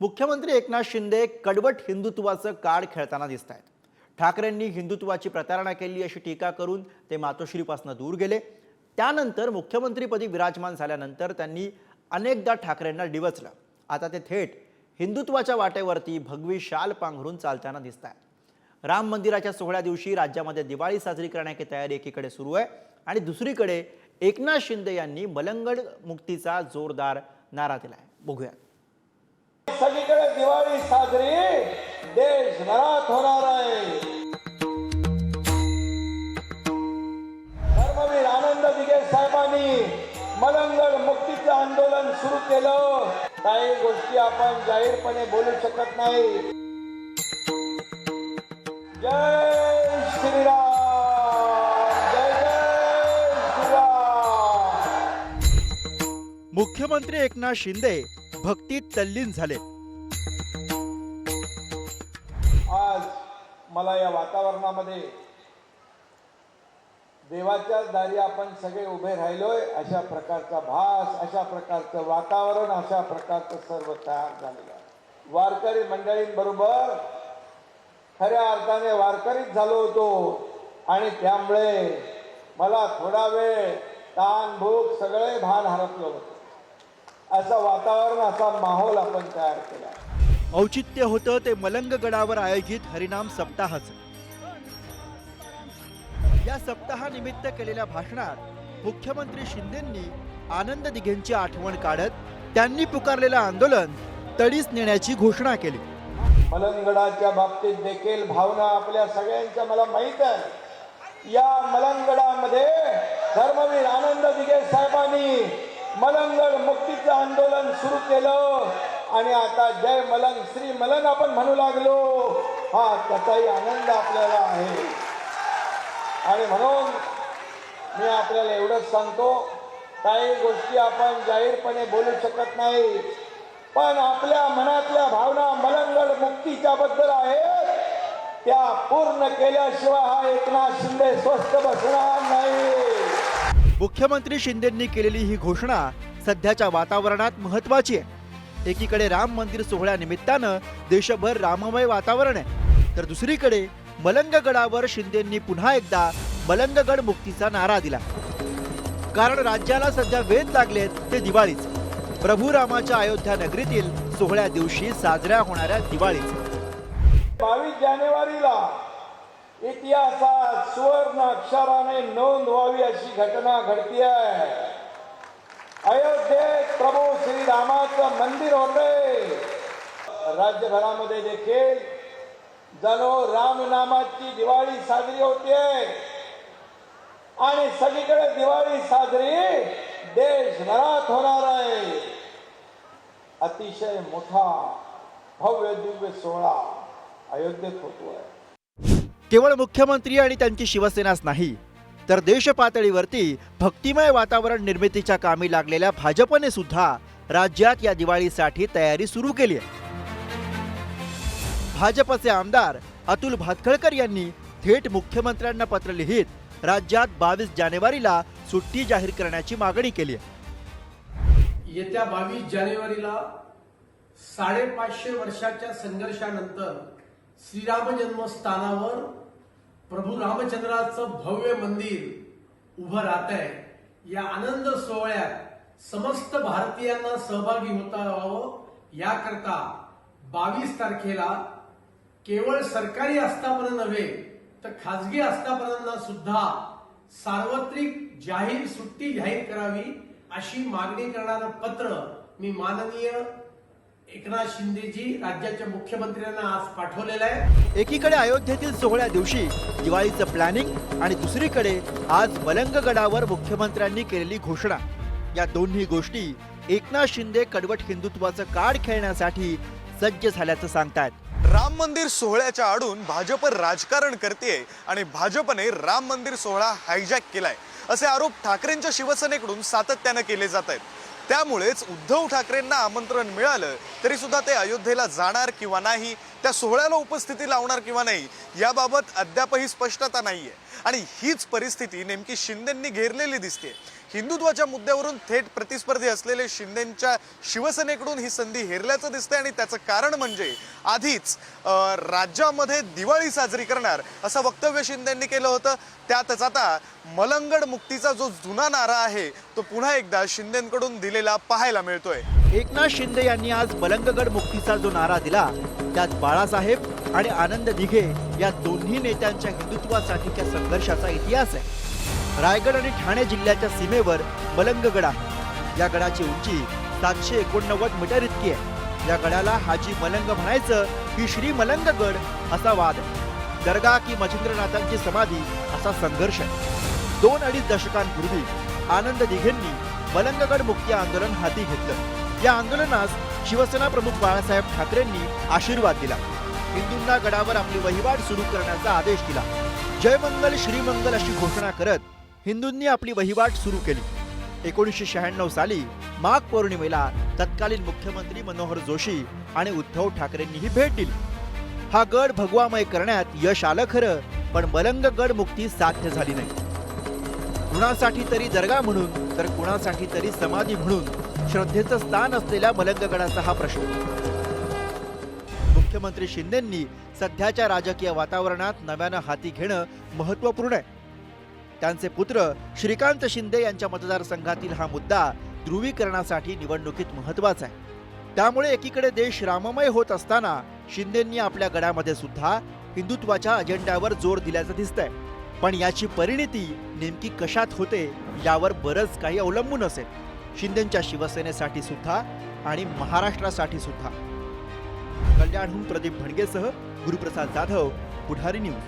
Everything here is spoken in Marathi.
मुख्यमंत्री एकनाथ शिंदे कडवट हिंदुत्वाचं कार्ड खेळताना दिसत आहेत ठाकरेंनी हिंदुत्वाची प्रतारणा केली अशी टीका करून ते मातोश्रीपासून दूर गेले. त्यानंतर मुख्यमंत्रीपदी विराजमान झाल्यानंतर त्यांनी अनेकदा ठाकरेंना डिवचलं. आता ते थेट हिंदुत्वाच्या वाटेवरती भगवी शाल पांघरून चालताना दिसत आहेत राम मंदिराच्या सोहळ्या दिवशी राज्यामध्ये दिवाळी साजरी करण्याची तयारी एकीकडे सुरू आहे आणि दुसरीकडे एकनाथ शिंदे यांनी मलंगड मुक्तीचा जोरदार नारा दिला आहे बघूया सगळीकडे दिवाळी साजरी. देशभरात होणार आहे. धर्मवीर आनंद दिगे साहेबांनी मलंगड मुक्तीचं आंदोलन सुरू केलं. काही गोष्टी आपण जाहीरपणे बोलू शकत नाही. जय श्रीराम. जय मुख्यमंत्री एकनाथ शिंदे भक्तीत तल्लीन झाले. आज मला या वातावरणामध्ये देवाच्याच दारी आपण सगळे उभे राहिलोय अशा प्रकारचा भास अशा प्रकारचं वातावरण अशा प्रकारचं सर्व तयार झालेलं आहे. वारकरी मंडळींबरोबर खऱ्या अर्थाने वारकरीच झालो होतो आणि त्यामुळे मला थोडा वेळ ताण भूक सगळे भान हरपलं होतं. असं वातावरण असा माहोल आपण तयार केला. औचित्य होतं ते मलंग गडावर आयोजित हरिनाम सप्ताहाचं. या सप्ताहानिमित्त केलेल्या भाषणात मुख्यमंत्री शिंदेंनी आनंद दिघेंची आठवण काढत त्यांनी पुकारलेलं आंदोलन तडीस नेण्याची घोषणा केली. मलंगडाच्या बाबतीत देखील भावना आपल्या सगळ्यांच्या मला माहीत आहे या मलंगडामध्ये धर्मवीर आनंद दिगे साहेबांनी मलंगड आंदोलन सुरू केलं आणि आता जय मलंग श्री मलन आपण म्हणू लागलो. हा त्याचाही आनंद आपल्याला आहे. आणि म्हणून मी आपल्याला एवढंच सांगतो काही गोष्टी आपण जाहीरपणे बोलू शकत नाही पण आपल्या मनातल्या भावना मलंगड मुक्तीच्या बद्दल आहेत. त्या पूर्ण केल्याशिवाय हा एकनाथ शिंदे स्वस्थ बसणार नाही. मुख्यमंत्री शिंदेंनी केलेली ही घोषणा सध्याच्या वातावरणात महत्वाची आहे. एकीकडे राम मंदिर सोहळ्यानिमित्तानं देशभर राममय वातावरण आहे. तर दुसरीकडे मलंगगडावर शिंदेंनी पुन्हा एकदा मलंगगड मुक्तीचा नारा दिला. कारण राज्याला सध्या वेध लागलेत ते दिवाळीच. प्रभू रामाच्या अयोध्या नगरीतील सोहळ्या दिवशी साजऱ्या होणाऱ्या दिवाळीच. बावीस जानेवारीला इतिहासात सुवर्ण अक्षराने नोंद व्हावी अशी घटना घडती आहे अयोध्येत प्रभू श्रीरामाचं मंदिर होते. राज्यभरामध्ये देखील जणू रामनामाची दिवाळी साजरी होते. आणि सगळीकडे दिवाळी साजरी देशभरात होणार आहे. अतिशय मोठा भव्य दिव्य सोहळा अयोध्येत होतोय. केवळ मुख्यमंत्री आणि त्यांची शिवसेनाच नाही तर देशपातळीवरती भक्तिमय वातावरण निर्मितीच्या कामी लागलेल्या भाजपने सुद्धा राज्यात या दिवाळीसाठी तयारी सुरू केली आहे. भाजपचे आमदार अतुल भातखळकर यांनी थेट मुख्यमंत्र्यांना पत्र लिहित राज्यात बावीस जानेवारीला सुट्टी जाहीर करण्याची मागणी केली आहे. येत्या बावीस जानेवारीला साडेपाचशे वर्षाच्या संघर्षानंतर श्रीराम जन्मस्थानावर प्रभू रामचंद्राचं भव्य मंदिर उभं राहत आहे या आनंद सोहळ्यात समस्त भारतीयांना सहभागी होता यावं. याकरता बावीस तारखेला केवळ सरकारी आस्थापना नव्हे तर खाजगी आस्थापनांना सुद्धा सार्वत्रिक जाहीर सुट्टी जाहीर करावी अशी मागणी करणारं पत्र मी माननीय एकनाथ शिंदेजी राज्याच्या मुख्यमंत्र्यांना आज पाठवलेलं आहे. एकीकडे अयोध्येतील सोहळ्या दिवशी दिवाळीचं प्लॅनिंग आणि दुसरीकडे आज मलंगगडावर मुख्यमंत्र्यांनी केलेली घोषणा. या दोन्ही गोष्टी एकनाथ शिंदे कडवट हिंदुत्वाचं कार्ड खेळण्यासाठी सज्ज झाल्याचं सांगतायत. राम मंदिर सोहळ्याच्या आडून भाजप राजकारण करते आणि भाजपने राम मंदिर सोहळा हायजॅक केलाय. असे आरोप ठाकरेंच्या शिवसेनेकडून सातत्यानं केले जात आहेत. त्यामुळेच उद्धव ठाकरेंना आमंत्रण मिळालं तरी सुद्धा ते अयोध्येला जाणार किंवा नाही त्या सोहळ्याला उपस्थिती लावणार किंवा नाही याबाबत अद्यापही स्पष्टता नाही आहे आणि हीच परिस्थिती नेमकी शिंदेंनी घेरलेली दिसते. हिंदुत्वाच्या मुद्द्यावरून थेट प्रतिस्पर्धी असलेले शिंदेंच्या शिवसेनेकडून ही संधी हेरल्याचं दिसतंय आणि त्याचं कारण म्हणजे आधीच अं, राज्यामध्ये दिवाळी साजरी करणार असं वक्तव्य शिंदेंनी केलं होतं. त्यातच आता मलंगड मुक्तीचा जो जुना नारा आहे तो पुन्हा एकदा शिंदेंकडून दिलेला पाहायला मिळतोय. एकनाथ शिंदे यांनी आज मलंगगड मुक्तीचा जो नारा दिला त्यात बाळासाहेब आणि आनंद दिघे या दोन्ही नेत्यांच्या हिंदुत्वासाठीच्या संघर्षाचा इतिहास आहे. रायगड आणि ठाणे जिल्ह्याच्या सीमेवर मलंगगड आहे. या गडाची उंची सातशे एकोणनव्वद मीटर इतकी आहे. या गडाला हाजी मलंग म्हणायचं की श्री मलंगगड असा वाद आहे. दर्गा की मच्छिंद्रनाथांची समाधी असा संघर्ष आहे. दोन अडीच दशकांपूर्वी आनंद दिघेंनी मलंगगड मुक्ती आंदोलन हाती घेतलं. या आंदोलनास शिवसेना प्रमुख बाळासाहेब ठाकरेंनी आशीर्वाद दिला. हिंदूंना गडावर आपली वहिवाट सुरू करण्याचा आदेश दिला. जयमंगल श्रीमंगल अशी घोषणा करत हिंदूंनी आपली वहिवाट सुरू केली. एकोणीसशे शहाण्णव साली माघ पौर्णिमेला तत्कालीन मुख्यमंत्री मनोहर जोशी आणि उद्धव ठाकरेंनीही भेट दिली. हा गड भगवामय करण्यात यश आलं खरं पण मलंग गड मुक्ती साध्य झाली नाही. कुणासाठी तरी दर्गा म्हणून तर कुणासाठी तरी समाधी म्हणून श्रद्धेचं स्थान असलेल्या मलंगगडाचा हा प्रश्न. मुख्यमंत्री शिंदेंनी सध्याच्या राजकीय वातावरणात नव्यानं हाती घेणं महत्त्वपूर्ण आहे. त्यांचे पुत्र श्रीकांत शिंदे यांच्या मतदारसंघातील हा मुद्दा ध्रुवीकरणासाठी निवडणुकीत महत्त्वाचा आहे. त्यामुळे एकीकडे देश राममय होत असताना शिंदेंनी आपल्या गडामध्ये सुद्धा हिंदुत्वाच्या अजेंड्यावर जोर दिल्याचं दिसतंय. पण याची परिणिती नेमकी कशात होते यावर बरंच काही अवलंबून असेल. शिंदेंच्या शिवसेनेसाठी सुद्धा आणि महाराष्ट्रासाठी सुद्धा. कल्याणहून प्रदीप भणगेसह गुरुप्रसाद जाधव पुढारी न्यूज.